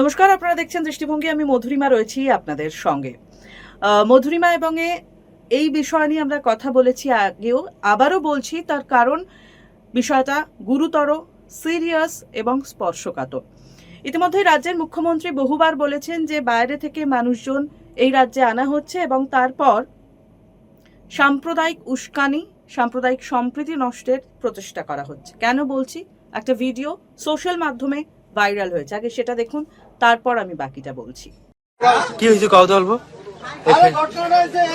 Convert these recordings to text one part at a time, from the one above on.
নমস্কার, আপনারা দেখছেন দৃষ্টিভঙ্গি। আমি মধুরিমা রয়েছি আপনাদের সঙ্গে। মধুরিমা এবং এই বিষয় নিয়ে আমরা কথা বলেছি আগেও, আবারও বলছি তার কারণ বিষয়টা গুরুতর, সিরিয়াস এবং স্পর্শকাতর। ইতিমধ্যে রাজ্যের মুখ্যমন্ত্রী বহুবার বলেছেন যে বাইরে থেকে মানুষজন এই রাজ্যে আনা হচ্ছে এবং তারপর সাম্প্রদায়িক উস্কানি, সাম্প্রদায়িক সম্প্রীতি নষ্টের প্রচেষ্টা করা হচ্ছে। কেন বলছি? একটা ভিডিও সোশ্যাল মাধ্যমে ভাইরাল হয়েছে। আগে সেটা দেখুন তারপর আমি বাকিটা বলছি। কি হয়েছে কত এই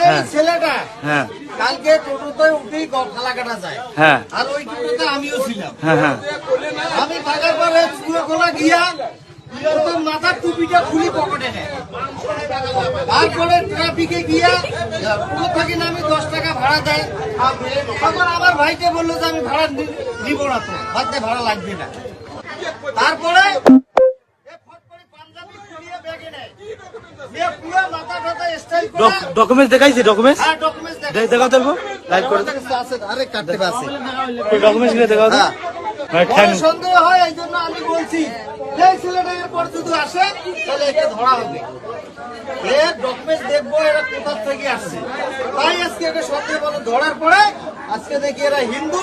হ্যাঁ। ছেলেটা হ্যাঁ। কালকে টোটোতে উঠেই গলা যায়। হ্যাঁ। আর ওই টোটোতে আমিও ছিলাম। আমি থাকার পরে চুয়ে গিয়া প্রথম মাথার টুপিটা খুলি পকেটে নেয়। তারপরে ট্রাফিকে গিয়া পুরো থাকি না আমি দশ টাকা ভাড়া দেয়। তখন আমার ভাইকে বলল যে আমি ভাড়া নিব না তো। ভাবতে ভাড়া লাগবে না। তারপরে ডকুমেন্টস দেখাইছে ডকুমেন্টস হ্যাঁ ডকুমেন্টস দেখাও লাইভ করে আরে কাটতে আছে ডকুমেন্টসগুলো দেখাও তো। হ্যাঁ। ঠ্যাং সন্দেহ হয় এই জন্য আমি বলছি এই ছেলেটা এরপর যদি আসে তাহলে একে ধরা হবে। এর ডকুমেন্ট দেখব এরা কোথা থেকে আসছে। তাই আজকে সন্দেহ ধরার পরে আজকে দেখি এরা হিন্দু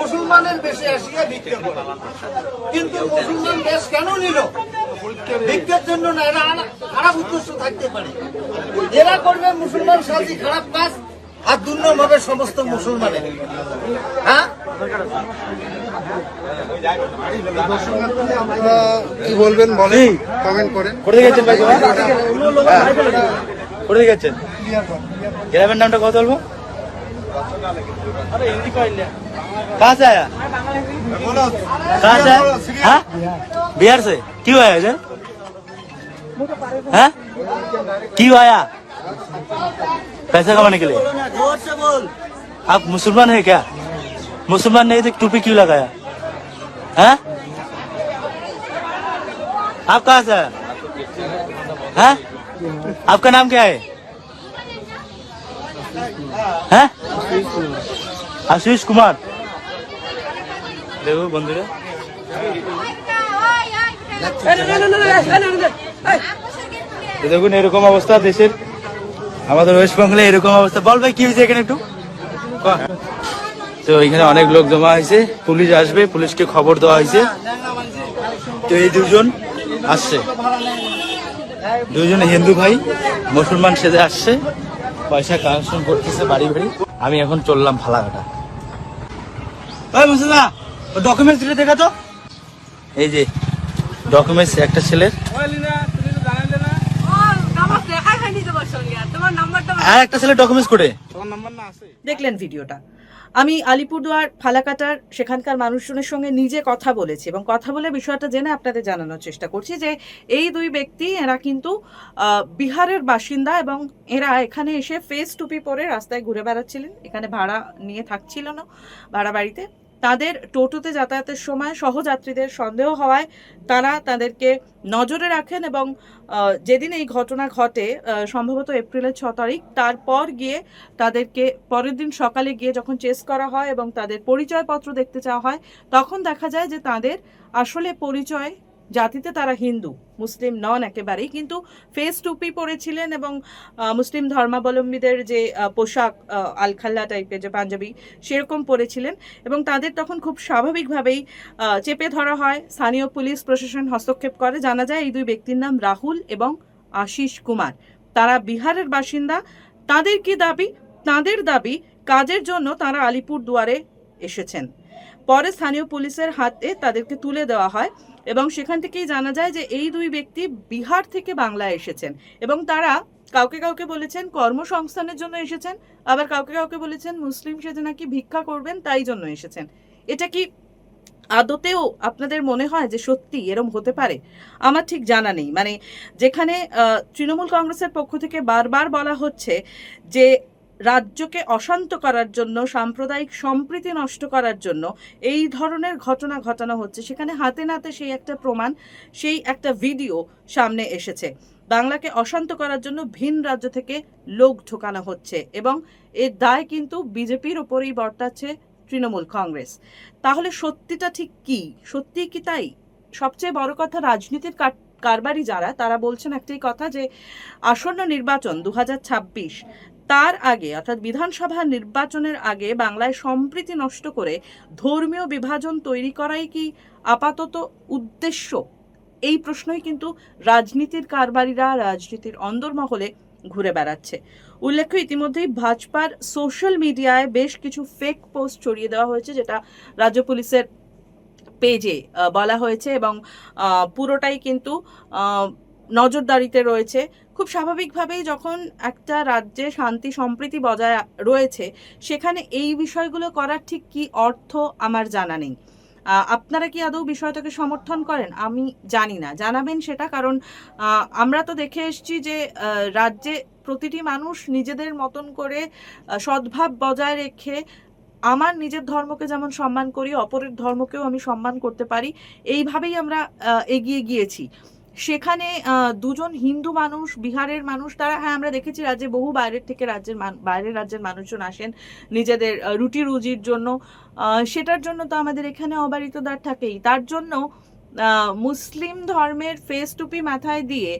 মুসলমানের বেশে আসিয়া বিক্রি করে। কিন্তু মুসলমান দেশ কেন নিল? ভিক্ষের জন্য না এরা খারাপ উদ্দেশ্য থাকতে পারে। এরা করবে মুসলমান সাজি খারাপ কাজ আর দুর্নম হবে সমস্ত মুসলমানের। হ্যাঁ? কি বলবেন বলেন কমেন্ট করেন। কোথায় গেছেন ভাই তোমার কোথায় গেছেন? গ্রামের নামটা কত বলব? कहाँ से आया? कहाँ से आया? हाँ? बिहार से? क्यों आया इधर? हाँ? क्यों आया? पैसा कमाने के लिए? आप मुसलमान है क्या? मुसलमान नहीं थे टोपी क्यों लगाया? है? आप कहा से आया हैं? आपका नाम क्या है? हैं? আশিস কুমার। দেখো বন্ধুরা। দেখুন, এরকম অবস্থা দেশের। আমাদের ওয়েস্ট বেঙ্গলে এরকম অবস্থা। বল ভাই, কি হয়েছে এখানে একটু? তো এখানে অনেক লোক জমা হয়েছে। পুলিশ আসবে, পুলিশকে খবর দেওয়া হয়েছে। তো এই দুজন আসছে। দুজন হিন্দু ভাই, মুসলমান সেজে আসছে। পয়সা কালেকশন করতেছে বাড়ি বাড়ি। আমি এখন চললাম ফালাঘাটা। ওই ডকুমেন্টস দিলে দেখা তো এই যে ডকুমেন্টস একটা ছেলের। তোমার সঙ্গে আর একটা ছেলের ডকুমেন্টস করে দেখলেন ভিডিওটা। আমি আলিপুরদুয়ার ফালাকাটার সেখানকার মানুষজনের সঙ্গে নিজে কথা বলেছি এবং কথা বলে বিষয়টা জেনে আপনাদের জানানোর চেষ্টা করছি যে এই দুই ব্যক্তি এরা কিন্তু বিহারের বাসিন্দা এবং এরা এখানে এসে ফেস টুপি পরে রাস্তায় ঘুরে বেড়াচ্ছিলেন। এখানে ভাড়া নিয়ে থাকছিল না ভাড়া বাড়িতে। তাদের টোটোতে যাতায়াতের সময় সহযাত্রীদের সন্দেহ হওয়ায় তারা তাদেরকে নজরে রাখেন এবং যেদিন এই ঘটনা ঘটে সম্ভবত এপ্রিলের ছ তারিখ, তারপর গিয়ে তাদেরকে পরের দিন সকালে গিয়ে যখন চেস করা হয় এবং তাদের পরিচয়পত্র দেখতে চাওয়া হয়, তখন দেখা যায় যে তাদের আসলে পরিচয় জাতিতে তারা হিন্দু। মুসলিম নন একেবারেই, কিন্তু ফেস টুপি পরেছিলেন এবং মুসলিম ধর্মাবলম্বীদের যে পোশাক আলখাল্লা টাইপের যে পাঞ্জাবি, সেরকম পরেছিলেন এবং তাদের তখন খুব স্বাভাবিকভাবেই চেপে ধরা হয়। স্থানীয় পুলিশ, প্রশাসন হস্তক্ষেপ করে। জানা যায়, এই দুই ব্যক্তির নাম রাহুল এবং আশিস কুমার। তারা বিহারের বাসিন্দা। তাদের কি দাবি? তাদের দাবি, কাজের জন্য তারা আলিপুর দুয়ারে এসেছেন। পরে স্থানীয় পুলিশের হাতে তাদেরকে তুলে দেওয়া হয়। এবং সেখান থেকেই জানা যায় যে এই দুই ব্যক্তি বিহার থেকে বাংলায় এসেছেন এবং তারা কাউকে কাউকে বলেছেন কর্মসংস্থানের জন্য এসেছেন, আবার কাউকে কাউকে বলেছেন মুসলিম সেজে নাকি ভিক্ষা করবেন তাই জন্য এসেছেন। এটা কি আদতেও আপনাদের মনে হয় যে সত্যি এরম হতে পারে? আমার ঠিক জানা নেই। মানে যেখানে তৃণমূল কংগ্রেসের পক্ষ থেকে বারবার বলা হচ্ছে যে রাজ্যকে অশান্ত করার জন্য, সাম্প্রদায়িক সম্প্রীতি নষ্ট করার জন্য এই ধরনের ঘটনা ঘটানো হচ্ছে। সেখানে হাতে নাতে সেই একটা প্রমাণ, সেই একটা ভিডিও সামনে এসেছে। বাংলাকে অশান্ত করার জন্য ভিন রাজ্য থেকে লোক ঢোকানো হচ্ছে এবং এর দায় কিন্তু বিজেপির ওপরেই বর্তাচ্ছে তৃণমূল কংগ্রেস। তাহলে সত্যিটা ঠিক কি? সত্যি কি তাই? সবচেয়ে বড় কথা রাজনীতির কারবারি যারা, তারা বলছেন একটাই কথা যে, আসন্ন নির্বাচন দু হাজার ছাব্বিশ তার আগে, অর্থাৎ বিধানসভা নির্বাচনের আগে বাংলায় সম্প্রীতি নষ্ট করে ধর্মীয় বিভাজন তৈরি করাই কি আপাতত উদ্দেশ্য? এই প্রশ্নই কিন্তু রাজনীতির কারবারিরা, রাজনীতির অন্দরমহলে ঘুরে বেড়াচ্ছে। উল্লেখ্য, ইতিমধ্যেই ভাজপার সোশ্যাল মিডিয়ায় বেশ কিছু ফেক পোস্ট ছড়িয়ে দেওয়া হয়েছে, যেটা রাজ্য পুলিশের পেজে বলা হয়েছে এবং পুরোটাই কিন্তু নজরদারিতে রয়েছে। খুব স্বাভাবিকভাবেই যখন একটা রাজ্যে শান্তি, সম্প্রীতি বজায় রয়েছে, সেখানে এই বিষয়গুলো করার ঠিক কি অর্থ আমার জানা নেই। আপনারা কি আদৌ বিষয়টাকে সমর্থন করেন? আমি জানি না। জানাবেন সেটা কারণ আমরা তো দেখে এসছি যে রাজ্যে প্রতিটি মানুষ নিজেদের মতন করে সদ্ভাব বজায় রেখে আমার নিজের ধর্মকে যেমন সম্মান করি, অপরের ধর্মকেও আমি সম্মান করতে পারি, এইভাবেই আমরা এগিয়ে গিয়েছি। সেখানে দুজন হিন্দু মানুষ, বিহারের মানুষ, তারা হ্যাঁ আমরা দেখেছি রাজ্যে বহু বাইরের থেকে রাজ্যের বাইরের রাজ্যের মানুষজন আসেন নিজেদের রুটি রুজির জন্য। সেটার জন্য তো আমাদের এখানে অবারিত দ্বার থাকেই। তার জন্য মুসলিম ধর্মের ফেস টুপি মাথায় দিয়ে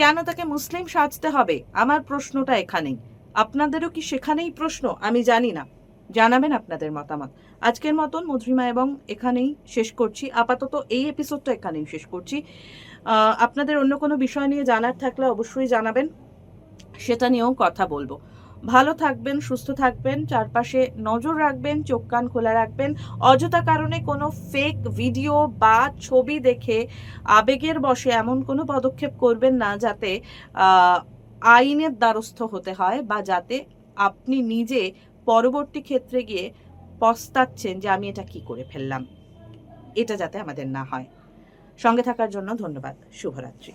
কেন তাকে মুসলিম সাজতে হবে? আমার প্রশ্নটা এখানেই। আপনাদেরও কি সেখানেই প্রশ্ন? আমি জানি না। জানাবেন আপনাদের মতামত। আজকের মতন মধুরিমা এবং এখানেই শেষ করছি। আপাতত এই এপিসোডটা এখানেই শেষ করছি। আপনাদের অন্য কোনো বিষয় নিয়ে জানার থাকলে অবশ্যই জানাবেন, সেটা নিয়েও কথা বলব। ভালো থাকবেন, সুস্থ থাকবেন, চারপাশে নজর রাখবেন, চোখ কান খোলা রাখবেন। অযথা কারণে কোনো ফেক ভিডিও বা ছবি দেখে আবেগের বশে এমন কোনো পদক্ষেপ করবেন না যাতে আইনের দ্বারস্থ হতে হয় বা যাতে আপনি নিজে পরবর্তী ক্ষেত্রে গিয়ে পস্তাচ্ছেন যে আমি এটা কি করে ফেললাম। এটা যাতে আমাদের না হয়। সঙ্গে থাকার জন্য ধন্যবাদ। শুভরাত্রি।